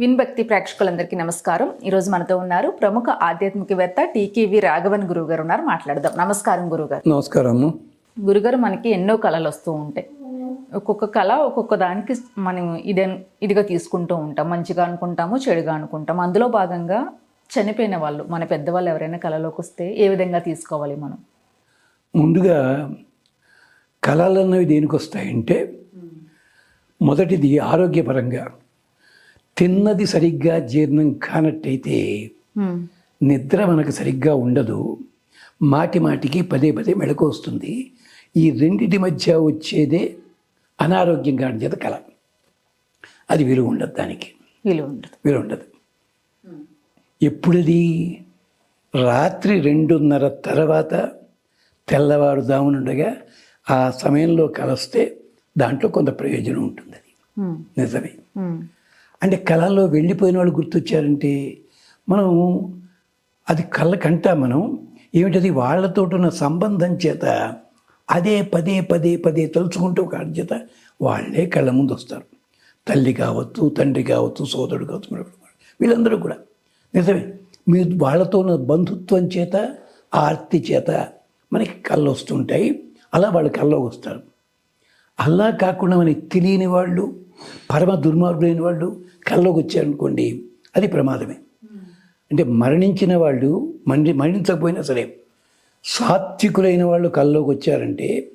విన్భక్తి ప్రేక్షకులందరికీ నమస్కారం. ఈరోజు మనతో ఉన్నారు ప్రముఖ ఆధ్యాత్మికవేత్త టీకేవి రాఘవన్ గురువు గారు ఉన్నారు. మాట్లాడదాం. నమస్కారం గురుగారు నమస్కారము గురుగారు మనకి ఎన్నో కళలు వస్తూ ఉంటాయి. ఒక్కొక్క కళ ఒక్కొక్క దానికి మనం ఇదే ఇదిగా తీసుకుంటూ ఉంటాం. మంచిగా అనుకుంటాము చెడుగా అనుకుంటాం. అందులో భాగంగా చనిపోయిన వాళ్ళు మన పెద్దవాళ్ళు ఎవరైనా కళలోకి వస్తే ఏ విధంగా తీసుకోవాలి మనం? ముందుగా కళలు అన్నవి దేనికి వస్తాయంటే మొదటిది ఆరోగ్యపరంగా. తిన్నది సరిగ్గా జీర్ణం కానట్టయితే. నిద్ర మనకు సరిగ్గా ఉండదు. మాటి మాటికి పదే పదే మెళకు వస్తుంది. ఈ రెండిటి మధ్య వచ్చేదే అనారోగ్యం కాని చేత కళ అది విలువ ఉండదు దానికి. విలువ ఉండదు. విలువ ఉండదు. ఎప్పుడది? రాత్రి రెండున్నర తర్వాత తెల్లవారుదామునుండగా ఆ సమయంలో కలస్తే దాంట్లో కొంత ప్రయోజనం ఉంటుంది అది. నిజమే. అంటే కళల్లో వెళ్ళిపోయిన వాళ్ళు గుర్తొచ్చారంటే మనం అది కళ్ళకంటా మనం ఏమిటది వాళ్ళతో ఉన్న సంబంధం చేత అదే పదే పదే పదే తలుచుకుంటూ కాడి చేత వాళ్ళే కళ్ళ ముందు వస్తారు. తల్లి కావచ్చు తండ్రి కావచ్చు సోదరుడు కావచ్చు వీళ్ళందరూ కూడా. నిజమే. మీరు వాళ్ళతో ఉన్న బంధుత్వం చేత ఆర్తి చేత మనకి కళ్ళు వస్తుంటాయి. అలా వాళ్ళు కళ్ళలోకి వస్తారు. అలా కాకుండా మనకి తెలియని వాళ్ళు పరమ దుర్మార్గులైన వాళ్ళు కల్లోకి వచ్చారనుకోండి అది ప్రమాదమే. అంటే మరణించిన వాళ్ళు మరణి మరణించకపోయినా సరే సాత్వికులైన వాళ్ళు కల్లోకి వచ్చారంటే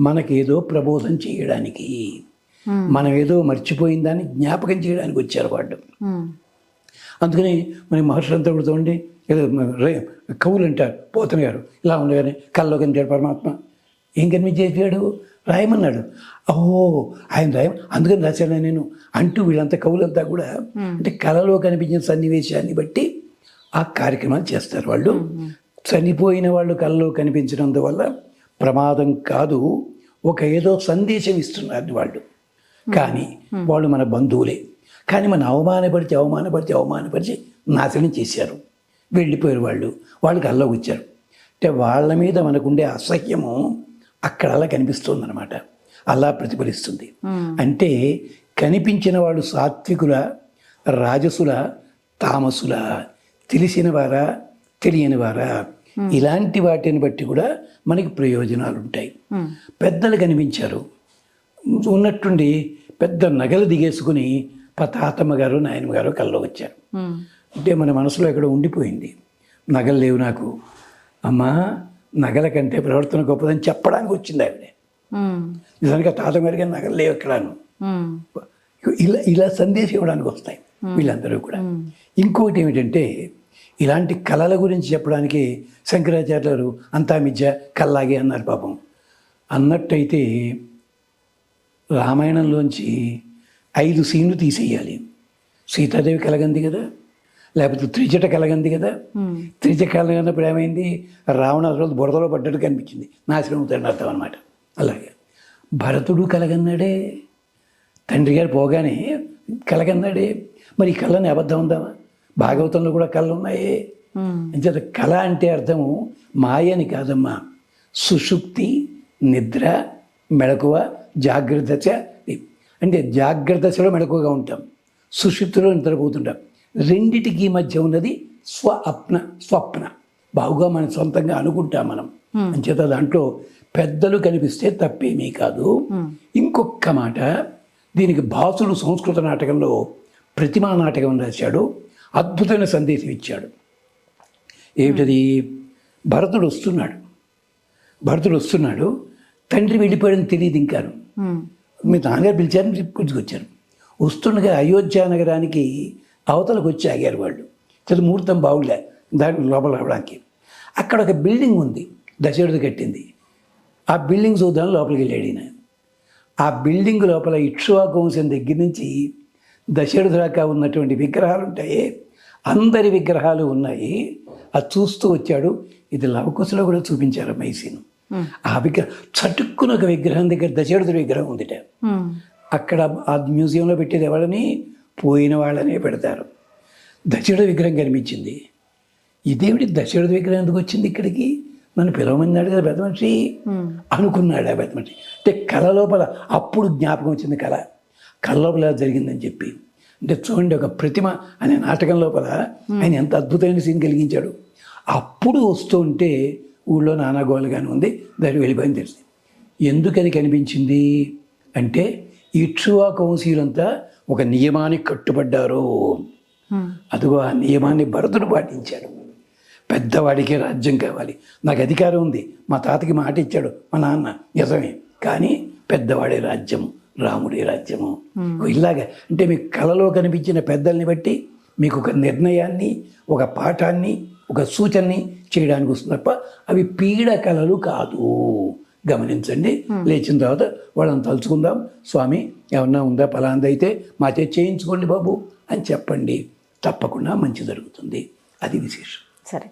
మనకేదో ప్రబోధం చేయడానికి మనం ఏదో మర్చిపోయిన దాన్ని జ్ఞాపకం చేయడానికి వచ్చారు వాళ్ళు. అందుకని మన మహర్షులంతా కూడా చూడండి ఏదో రే కవులు అంటారు పోతన గారు ఇలా ఉండగానే కనిపించాడు పరమాత్మ. ఏం కనిపించేసాడు రాయమన్నాడు. ఓహో ఆయన రాయ అందుకని రాశాను నేను. అంటూ వీళ్ళంతా కవులంతా కూడా అంటే కళలో కనిపించిన సన్నివేశాన్ని బట్టి ఆ కార్యక్రమాలు చేస్తారు వాళ్ళు. చనిపోయిన వాళ్ళు కళలో కనిపించినందువల్ల ప్రమాదం కాదు. ఒక ఏదో సందేశం ఇస్తున్నారు వాళ్ళు. కానీ వాళ్ళు మన బంధువులే. కానీ మన అవమానపరిచి అవమానపరిచి అవమానపరిచి నాశనం చేశారు. వెళ్ళిపోయారు వాళ్ళు. వాళ్ళు కల్లోకి వచ్చారు. అంటే వాళ్ళ మీద మనకుండే అసహ్యము అక్కడ అలా కనిపిస్తుంది అనమాట అలా ప్రతిఫలిస్తుంది. అంటే కనిపించిన వాళ్ళు సాత్వికుల రాజసుల తామసుల తెలిసిన వారా తెలియని వారా? ఇలాంటి వాటిని బట్టి కూడా మనకి ప్రయోజనాలు ఉంటాయి. పెద్దలు కనిపించారు. ఉన్నట్టుండి పెద్ద నగలు దిగేసుకుని తాతమ్మ గారు నాయనమ్మ గారు కల్లో వచ్చారు. అంటే మన మనసులో ఎక్కడో ఉండిపోయింది. నగలు లేవు నాకు. అమ్మా నగల కంటే ప్రవర్తన గొప్పదని చెప్పడానికి వచ్చింది ఆవిడ. హ్మ్. నిజానికి ఆ తాతమ్మ గారికి నగలు లేవు ఎక్కడాను. ఇలా ఇలా సందేశం ఇవ్వడానికి వస్తాయి వీళ్ళందరూ కూడా. ఇంకొకటి ఏమిటంటే ఇలాంటి కళల గురించి చెప్పడానికి శంకరాచార్యులు అంతా మిథ్య కల్లాగే అన్నారు పాపం. అన్నట్టయితే రామాయణంలోంచి ఐదు సీన్లు తీసేయాలి. సీతాదేవి కలగంది కదా? లేకపోతే త్రిజట కలగంది కదా. హ్మ్. త్రిజ కలగన్నప్పుడు ఏమైంది? రావణాసురుడు బురదలో పడ్డట్టు కనిపించింది. నాశనం అవుతాడని అర్థం అనమాట అలాగే భరతుడు కలగన్నాడే. తండ్రి గారు పోగానే కలగన్నాడే. మరి ఈ కళ్ళని అబద్ధం ఉందామా భాగవతంలో కూడా కళ్ళు ఉన్నాయే. అంచేత కళ అంటే అర్థము మాయని కాదమ్మా. సుషుప్తి నిద్ర మెళకువ జాగ్రత్త అంటే జాగ్రత్త దశలో మెళకువగా ఉంటాం. సుషుప్తిలో నిద్రపోతుంటాం. రెండిటికి మధ్య ఉన్నది స్వ అప్న స్వప్న. బాగుగా మనం సొంతంగా అనుకుంటాం మనం. అంచేత దాంట్లో పెద్దలు కనిపిస్తే తప్పేమీ కాదు. ఇంకొక మాట దీనికి భాసుడు సంస్కృత నాటకంలో ప్రతిమా నాటకం రాశాడు. అద్భుతమైన సందేశం ఇచ్చాడు. ఏమిటది? భరతుడు వస్తున్నాడు. భరతుడు వస్తున్నాడు. తండ్రి వెళ్ళిపోయాడని తెలియదు ఇంకాను. మీ నాన్నగారు పిలిచారని గుర్తుకొచ్చారు. వస్తుండగా అయోధ్య నగరానికి అవతలకు వచ్చి ఆగారు వాళ్ళు. చదువు ముహూర్తం బాగులే దాని లోపల రావడానికి. అక్కడ ఒక బిల్డింగ్ ఉంది. దశరథుడు కట్టింది. ఆ బిల్డింగ్ చూద్దాం లోపలికి వెళ్ళాడు ఈయన. ఆ బిల్డింగ్ లోపల ఇక్ష్వాకు వంశం దగ్గర నుంచి దశరథుడు దాకా ఉన్నటువంటి విగ్రహాలు ఉంటాయి. అందరి విగ్రహాలు ఉన్నాయి. అది చూస్తూ వచ్చాడు. ఇది లవకుశలో కూడా చూపించారు మైసీను ఆ విగ్రహం చటుక్కున ఒక విగ్రహం దగ్గర దశరథుడి విగ్రహం ఉందిట. అక్కడ ఆ మ్యూజియంలో పెట్టేది ఎవరని? పోయిన వాళ్ళనే పెడతారు. దశరథ విగ్రహం కనిపించింది. ఇదేమిటి దశరథ విగ్రహం ఎందుకు వచ్చింది ఇక్కడికి? నన్ను పిలవమన్నాడు కదా పెద్ద మనిషి అనుకున్నాడు ఆ పెద్ద మనిషి అంటే కళ లోపల అప్పుడు జ్ఞాపకం వచ్చింది కళ. కళ లోపల జరిగిందని చెప్పి. అంటే చూడండి ఒక ప్రతిమ అనే నాటకం లోపల ఆయన ఎంత అద్భుతమైన సీన్ కలిగించాడు. అప్పుడు వస్తూ ఉంటే ఊళ్ళో నానాగోలుగానే ఉంది. దానికి వెళ్ళిపోయింది తెలిసింది. ఎందుకని కనిపించింది? అంటే ఇక్షువా కౌన్సిలంతా ఒక నియమానికి కట్టుబడ్డారు. హ్మ్. అదిగో ఆ నియమాన్ని భరతుడు పాటించాడు. పెద్దవాడికే రాజ్యం కావాలి. నాకు అధికారం ఉంది. మా తాతకి మాట ఇచ్చాడు. మా నాన్న నిజమే. కానీ పెద్దవాడే రాజ్యము రాముడి రాజ్యము. ఇలాగ. అంటే మీకు కళలో కనిపించిన పెద్దల్ని బట్టి మీకు ఒక నిర్ణయాన్ని ఒక పాఠాన్ని ఒక సూచనని చేయడానికి వస్తుంది తప్ప అవి పీడ కళలు కాదు. గమనించండి. లేచిన తర్వాత వాళ్ళని తలుచుకుందాం. స్వామి ఏమన్నా ఉందా? ఫలాంది అయితే మా చేతి చేయించుకోండి బాబు అని చెప్పండి. తప్పకుండా మంచి జరుగుతుంది. అది విశేషం. సరే.